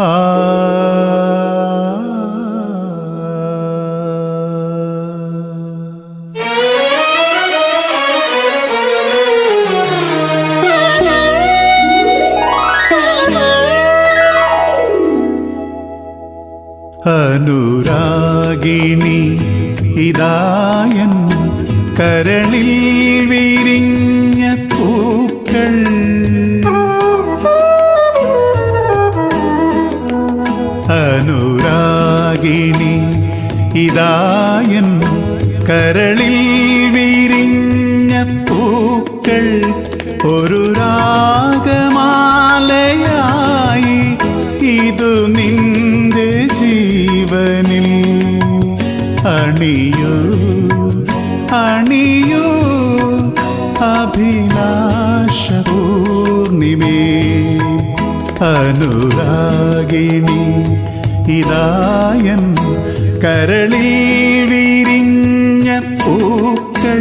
Ah. അനുരാഗിണി ഇതായൻ കരളിൽ വിരിഞ്ഞ പൂക്കൾ. അനുരാഗിണി ഇതായൻ കരളിൽ വിരിഞ്ഞ പൂക്കൾ. ഒരു രാഗമാലയായി അണിയൂ അണിയൂ അഭിലാഷപൂർണിമേ. അനുരാഗിണി ഇതായൻ കരളിൽ വിരിഞ്ഞ പൂക്കൾ.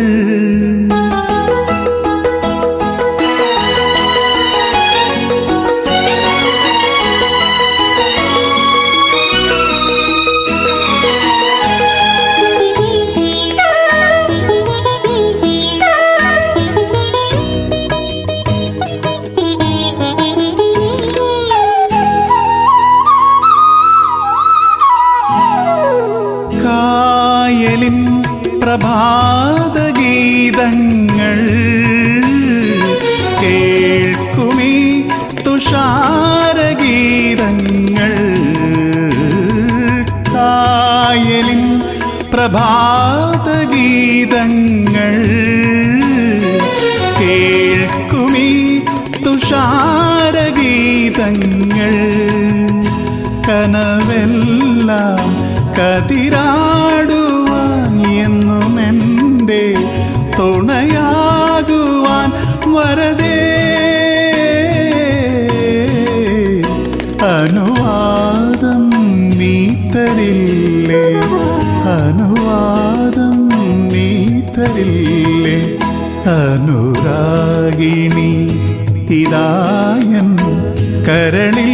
കായലിൻ പ്രഭാതഗീതങ്ങൾ കേൾക്കുമീ തുഷാരഗീതങ്ങൾ. കായലിൻ പ്രഭാതഗീതങ്ങൾ കേൾക്കുമീ തുഷാരഗീതങ്ങൾ. കനവെല്ലാം കതിരാടുവാൻ തുണയാകുവാൻ വരതേ. അനുവാദം നീ തരില്ലേ അനുവാദം നീ തരില്ലേ അനുരാഗിണി ഇതായൻ കരളിൽ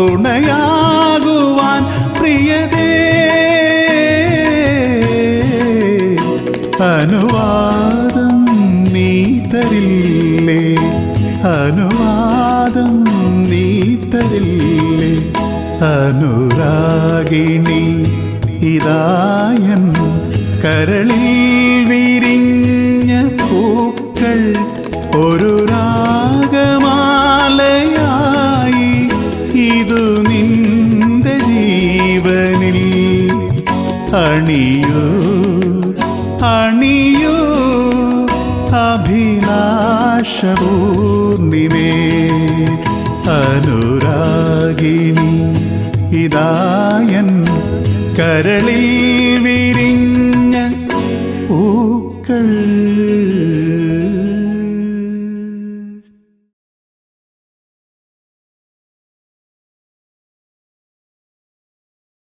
തുണയാകുവാൻ പ്രിയതേ. അനുവാദം നീ തരില്ലേ? അനുവാദം നീ തരില്ലേ? അനുരാഗിണി ഇതായൻ കരളിൽ വിരിഞ്ഞ പൂക്കൾ ഒരു അണിയൂ അണിയൂ അഭിലാഷപൂർണിമേ. അനുരാഗിണി ഇതായൻ കരളിൽ വിരിഞ്ഞ പൂക്കൾ.